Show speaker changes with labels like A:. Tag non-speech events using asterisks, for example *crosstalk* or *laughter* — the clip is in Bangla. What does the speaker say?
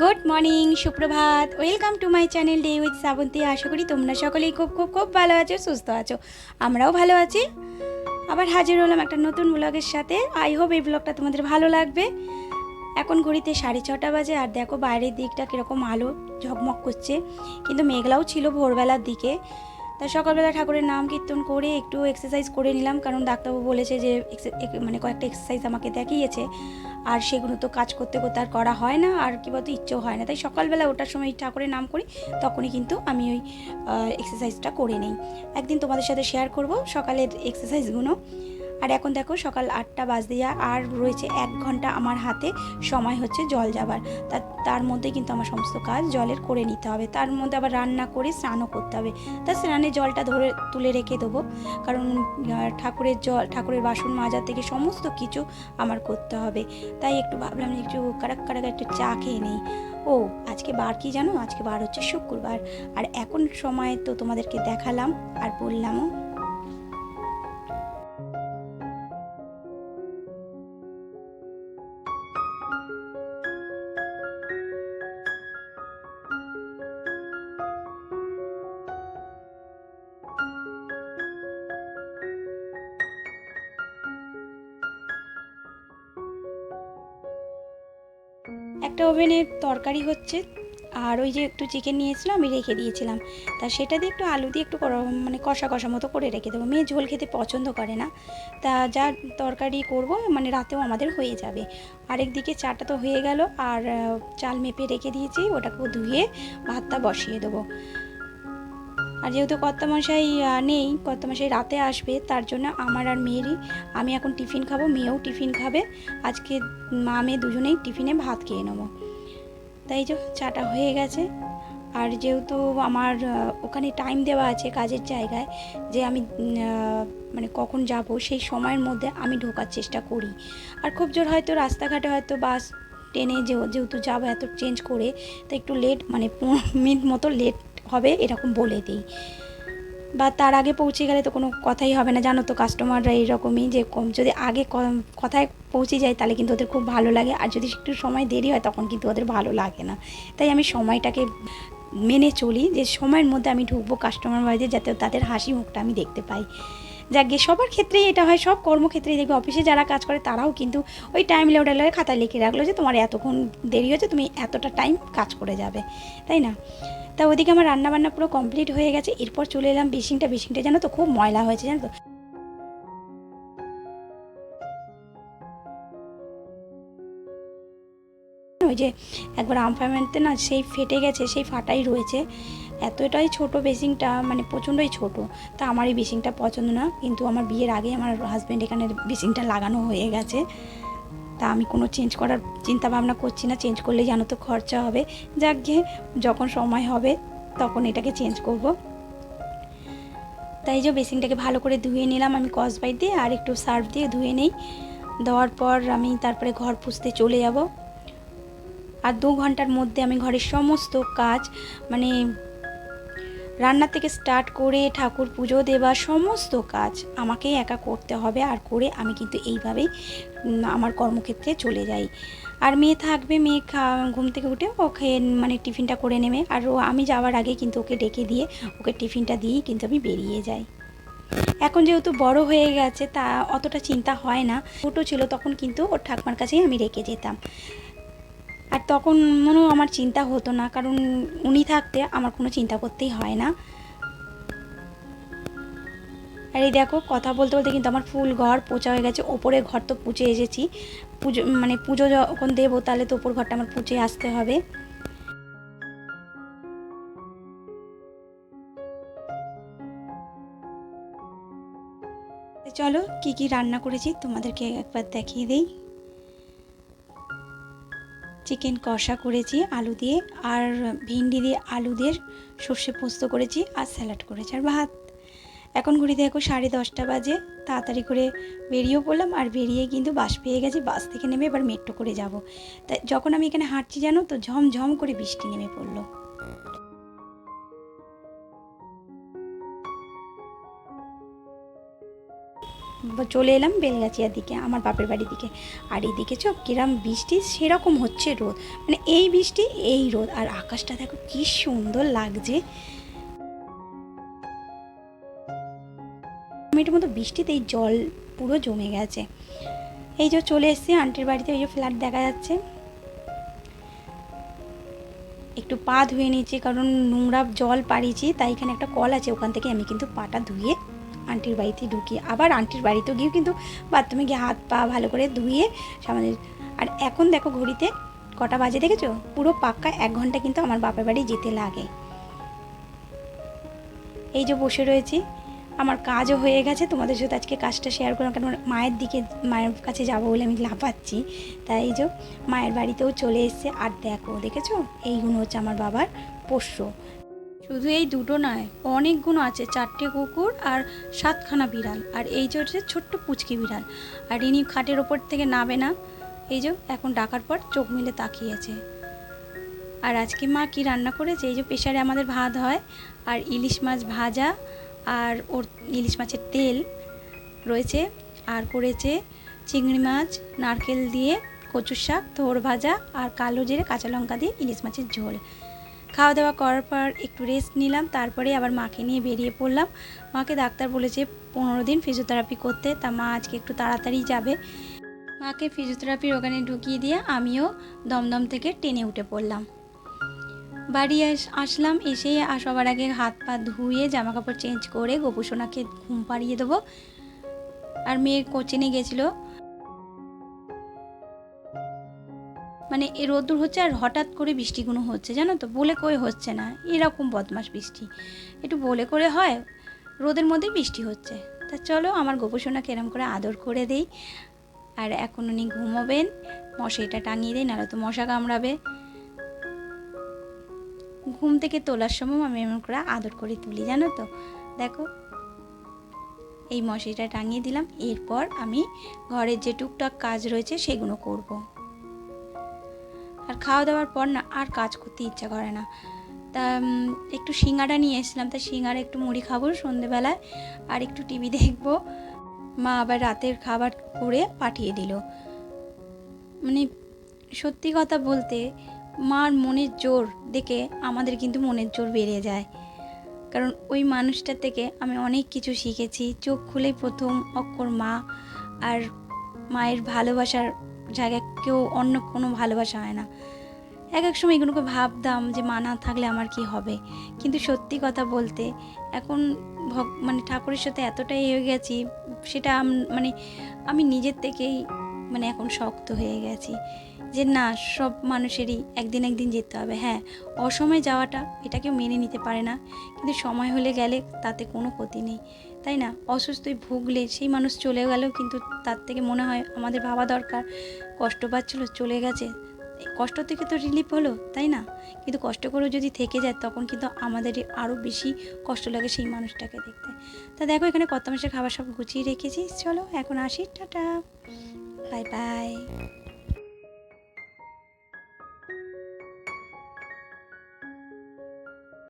A: গুড মর্নিং, সুপ্রভাত। Welcome to my channel day with Srabanti. আশা করি তোমরা সকলেই খুব খুব খুব ভালো আছো, সুস্থ আছো। আমরাও ভালো আছি। আবার হাজির হলাম একটা নতুন ব্লগের সাথে। আই হোপ এই ব্লগটা তোমাদের ভালো লাগবে। এখন ঘড়িতে সাড়ে ছটা বাজে, আর দেখো বাইরের দিকটা কীরকম আলো ঝকমক করছে। কিন্তু মেঘলাও ছিল ভোরবেলার দিকে। তা সকালবেলা ঠাকুরের নাম কীর্তন করে একটু এক্সারসাইজ করে নিলাম। কারণ ডাক্তারবাবু বলেছে যে মানে কয়েকটা এক্সারসাইজ আমাকে দেখিয়েছে। আর সেগুলো তো কাজ করতে করতে আর করা হয় না, আর কি বলতো ইচ্ছেও হয় না। তাই সকালবেলা ওটার সময় ঠাকুরের নাম করি, তখনই কিন্তু আমি ওই এক্সারসাইজটা করে নিই। একদিন তোমাদের সাথে শেয়ার করব সকালের এক্সারসাইজগুলো আর এখন দেখো সকাল আটটা বাজ দিয়া আর রয়েছে এক ঘণ্টা আমার হাতে, সময় হচ্ছে জল যাবার। তার তার মধ্যে কিন্তু আমার সমস্ত কাজ জলের করে নিতে হবে। তার মধ্যে আবার রান্না করে স্নানও করতে হবে। তা স্নানের জলটা ধরে তুলে রেখে দেবো। কারণ ঠাকুরের জল, ঠাকুরের বাসন মাজা থেকে সমস্ত কিছু আমার করতে হবে। তাই একটু ভাবলাম একটু কারাক কারাক একটু চা খেয়ে নেই। ও, আজকে বার কি জানো? আজকে বার হচ্ছে শুক্রবার। আর এখন সময় তো তোমাদেরকে দেখালাম আর বললামও। একটা ওভেনে তরকারি হচ্ছে, আর ওই যে একটু চিকেন নিয়েছিলাম, আমি রেখে দিয়েছিলাম। তা সেটা দিয়ে একটু আলু দিয়ে একটু মানে কষা কষা মতো করে রেখে দেবো। মেয়ে ঝোল খেতে পছন্দ করে না। তা যা তরকারি করব মানে রাতেও আমাদের হয়ে যাবে। আরেক দিকে চাটা তো হয়ে গেল, আর চাল মেপে রেখে দিয়েছি ওটাকে ধুয়ে ভাতটা বসিয়ে দেবো। আর যেহেতু কর্তামশাই নেই, কর্তামশাই রাতে আসবে, তার জন্য আমার আর মেয়েরই, আমি এখন টিফিন খাব, মেয়েও টিফিন খাবে। আজকে মা মেয়ে দুজনেই টিফিনে ভাত খেয়ে নেব। তাই যে, চাটা হয়ে গেছে। আর যেহেতু আমার ওখানে টাইম দেওয়া আছে কাজের জায়গায়, যে আমি মানে কখন যাব, সেই সময়ের মধ্যে আমি ঢোকার চেষ্টা করি। আর খুব জোর হয়তো রাস্তাঘাটে হয়তো বাস, ট্রেনে যেহেতু যাব এত চেঞ্জ করে, তো একটু লেট মানে *laughs* মিনিট মতো লেট হবে, এরকম বলে দিই। বা তার আগে পৌঁছে গেলে তো কোনো কথাই হবে না, জানো তো কাস্টমাররা এইরকমই যে কম, যদি আগে কথায় পৌঁছে যায় তাহলে কিন্তু ওদের খুব ভালো লাগে, আর যদি একটু সময় দেরি হয় তখন কিন্তু ওদের ভালো লাগে না। তাই আমি সময়টাকে মেনে চলি যে সময়ের মধ্যে আমি ঢুকবো কাস্টমার বাড়িতে যাতে তাদের হাসি মুখটা আমি দেখতে পাই। যাকে সবার ক্ষেত্রেই এটা হয়, সব কর্মক্ষেত্রেই দেখবে, অফিসে যারা কাজ করে তারাও কিন্তু ওই টাইম লেউডালে খাতায় লিখে রাখল যে তোমার এতক্ষণ দেরি হয়েছে, তুমি এতটা টাইম কাজ করে যাবে, তাই না? তা ওদিকে আমার রান্নাবান্না পুরো কমপ্লিট হয়ে গেছে। এরপর চলে এলাম বেসিংটা বেসিংটা জানো তো খুব ময়লা হয়েছে, জানো তো? ওই যে একবার আমফামেন্টে না সেই ফেটে গেছে, সেই ফাটাই রয়েছে। এতটাই ছোট বেসিংটা মানে প্রচণ্ডই ছোট। তা আমার এই বেসিংটা পছন্দ না। কিন্তু আমার বিয়ের আগে আমার হাজব্যান্ড এখানে বেসিংটা লাগানো হয়ে গেছে। তা আমি কোনো চেঞ্জ করার চিন্তা ভাবনা করছি না। চেঞ্জ করলে জানো তো খরচা হবে। যাক গিয়ে যখন সময় হবে, তখন এটাকে চেঞ্জ করব। তাই যে বেসিনটাকে ভালো করে ধুয়ে নিলাম আমি কসবাইট দিয়ে, আর একটু সার্ফ দিয়ে ধুয়ে নেই। দেওয়ার পর আমি তারপরে ঘর পুষতে চলে যাব। আর দু ঘণ্টার মধ্যে আমি ঘরের সমস্ত কাজ মানে রান্না থেকে স্টার্ট করে ঠাকুর পুজো দেওয়া সমস্ত কাজ আমাকেই একা করতে হবে। আর করে আমি কিন্তু এইভাবেই আমার কর্মক্ষেত্রে চলে যাই। আর মেয়ে থাকবে, মেয়ে ঘুম থেকে উঠে ওকে মানে টিফিনটা করে নেবে। আর ও, আমি যাওয়ার আগে কিন্তু ওকে ডেকে দিয়ে ওকে টিফিনটা দিয়েই কিন্তু আমি বেরিয়ে যাই। এখন যেহেতু বড় হয়ে গেছে, তা অতটা চিন্তা হয় না। ছোটো ছিল তখন কিন্তু ওর ঠাকুমার কাছেই আমি রেখে যেতাম। আর তখন মনেও আমার চিন্তা হতো না, কারণ উনি থাকতে আমার কোনো চিন্তা করতেই হয় না। আর এই দেখো, কথা বলতে বলতে কিন্তু আমার ফুল ঘর পোচা হয়ে গেছে, ওপরে ঘর তো পুচে এসেছি। পুজো মানে পুজো যখন দেবো তাহলে তো ওপর ঘরটা আমার পুচে আসতে হবে। চলো কি কি রান্না করেছি তোমাদেরকে একবার দেখিয়ে দিই। চিকেন কষা করেছি, আলু দিয়ে, আর ভিন্ডি দিয়ে আলু দিয়ে সর্ষে পোস্ত করেছি আর স্যালাড করেছি আর ভাত। এখন ঘুরে দেখো সাড়ে দশটা বাজে, তাড়াতাড়ি করে বেরিয়েও পড়লাম আর বেরিয়ে কিন্তু বাস পেয়ে গেছি, বাস থেকে নেমে এবার মেট্রো করে যাব। তাই যখন আমি এখানে হাঁটছি জানো তো, ঝমঝম করে বৃষ্টি নেমে পড়ল। চলে এলাম বেলগাছিয়ার দিকে, আমার বাপের বাড়ির দিকে। আর এদিকে চো কিরাম বৃষ্টি, সেরকম হচ্ছে রোদ। মানে এই বৃষ্টি, এই রোদ। আর আকাশটা দেখো কি সুন্দর লাগছে। মিনিটের মতো বৃষ্টিতে এই জল পুরো জমে গেছে। এই যে চলে এসেছি আন্টির বাড়িতে ওই যে ফ্ল্যাট দেখা যাচ্ছে। একটু পা ধুয়ে নিয়েছি, কারণ নোংরা জল পাড়িয়েছি, তাই এখানে একটা কল আছে, ওখান থেকে আমি কিন্তু পাটা ধুয়ে আন্টির বাড়িতে ঢুকি। আবার আন্টির বাড়িতেও গিয়েও কিন্তু বাথরুমে গিয়ে হাত পা ভালো করে ধুয়ে সামনে আর এখন দেখো ঘড়িতে কটা বাজে দেখেছ? পুরো পাক্কা এক ঘণ্টা কিন্তু আমার বাপের বাড়ি যেতে লাগে। এই যে বসে রয়েছি, আমার কাজও হয়ে গেছে। তোমাদের সাথে আজকে কাজটা শেয়ার করলাম কারণ মায়ের দিকে মায়ের কাছে যাব বলে আমি লাফাচ্ছি। তাই এই যে মায়ের বাড়িতেও চলে এসছে। আর দেখো, দেখেছ? এইগুলো হচ্ছে আমার বাবার পোষ্য। শুধু এই দুটো নয় অনেকগুলো আছে, চারটে কুকুর আর সাতখানা বিড়াল। আর এই যে হচ্ছে ছোট্ট পুচকি বিড়াল। আর ইনি খাটের ওপর থেকে নাবে না। এই যে, এখন ডাকার পর চোখ মিলে তাকিয়েছে। আর আজকে মা কি রান্না করেছে? এই যে প্রেশারে আমাদের ভাত হয়, আর ইলিশ মাছ ভাজা, আর ওর ইলিশ মাছের তেল রয়েছে। আর করেছে চিংড়ি মাছ, নারকেল দিয়ে কচুর শাক থোর ভাজা, আর কালো জিরে কাঁচা লঙ্কা দিয়ে ইলিশ মাছের ঝোল। খাওয়া দাওয়া করার পর একটু রেস্ট নিলাম, তারপরে আবার মাকে নিয়ে বেরিয়ে পড়লাম। মাকে ডাক্তার বলেছে পনেরো দিন ফিজিওথেরাপি করতে, তা মা আজকে একটু তাড়াতাড়ি যাবে। মাকে ফিজিওথেরাপির ওখানে ঢুকিয়ে দিয়ে আমিও দমদম থেকে টেনে উঠে পড়লাম। বাড়ি আস- আসলাম এসেই আ- সবার আগে হাত পা ধুয়ে জামা কাপড় চেঞ্জ করে গোপুসোনাকে ঘুম পাড়িয়ে দেবো। আর মেয়ে কোচিনে গেছিল মানে এ রোদ্দুর হচ্ছে আর হঠাৎ করে বৃষ্টিগুলো হচ্ছে, জানো তো? বলে কই হচ্ছে না, এরকম বদমাস বৃষ্টি। একটু বলে করে হয়, রোদের মধ্যে বৃষ্টি হচ্ছে। তা চলো আমার গোপুসোনাকে এরম করে আদর করে দেই, আর এখন উনি ঘুমোবেন মশাইটা টাঙিয়ে দেয় নাহলে তো মশা কামড়াবে। ঘুম থেকে তোলার সময় আমি এমন করে আদর করে তুলি, জানো তো? দেখো, এই মশারিটা টাঙিয়ে দিলাম, এরপর আমি ঘরের যে টুকটাক কাজ রয়েছে সেগুলো করব। আর খাওয়া দাওয়ার পর না আর কাজ করতে ইচ্ছা করে না। তা একটু সিঙ্গারা নিয়ে এসেছিলাম, তা সিঙ্গারা একটু মুড়ি খাব সন্ধেবেলায় আর একটু টিভি দেখব। মা আবার রাতের খাবার করে পাঠিয়ে দিল। মানে সত্যি কথা বলতে মার মনের জোর দেখে আমাদের কিন্তু মনের জোর বেড়ে যায়। কারণ ওই মানুষটার থেকে আমি অনেক কিছু শিখেছি। চোখ খুলেই প্রথম অক্ষর মা আর মায়ের ভালোবাসার জায়গায় কেউ অন্য কোনো ভালোবাসা হয় না। এক এক সময় এগুলোকে ভাবতাম যে, মা, না থাকলে আমার কি হবে? কিন্তু সত্যি কথা বলতে, এখন ভগ মানে ঠাকুরের সাথে এতটাই হয়ে গেছি, সেটা মানে আমি নিজের থেকেই মানে এখন শক্ত হয়ে গেছি যে, না, সব মানুষেরই একদিন একদিন যেতে হবে। হ্যাঁ অসময়ে যাওয়াটা এটা কেউ মেনে নিতে পারে না। কিন্তু সময় হলে গেলে তাতে কোনো ক্ষতি নেই। তাই না? অসুস্থই ভুগলে, সেই মানুষ চলে গেলেও কিন্তু তার থেকে মনে হয় আমাদের ভাবা দরকার। কষ্ট পাচ্ছিল, চলে গেছে। কষ্ট থেকে তো রিলিফ হলো, তাই না? কিন্তু কষ্ট করেও যদি থেকে যায়, তখন কিন্তু আমাদের আরও বেশি কষ্ট লাগে সেই মানুষটাকে দেখতে। তা দেখো, এখানে কত মাসের খাবার সব গুছিয়ে রেখেছি। চলো, এখন আসি। টাটা। Bye bye.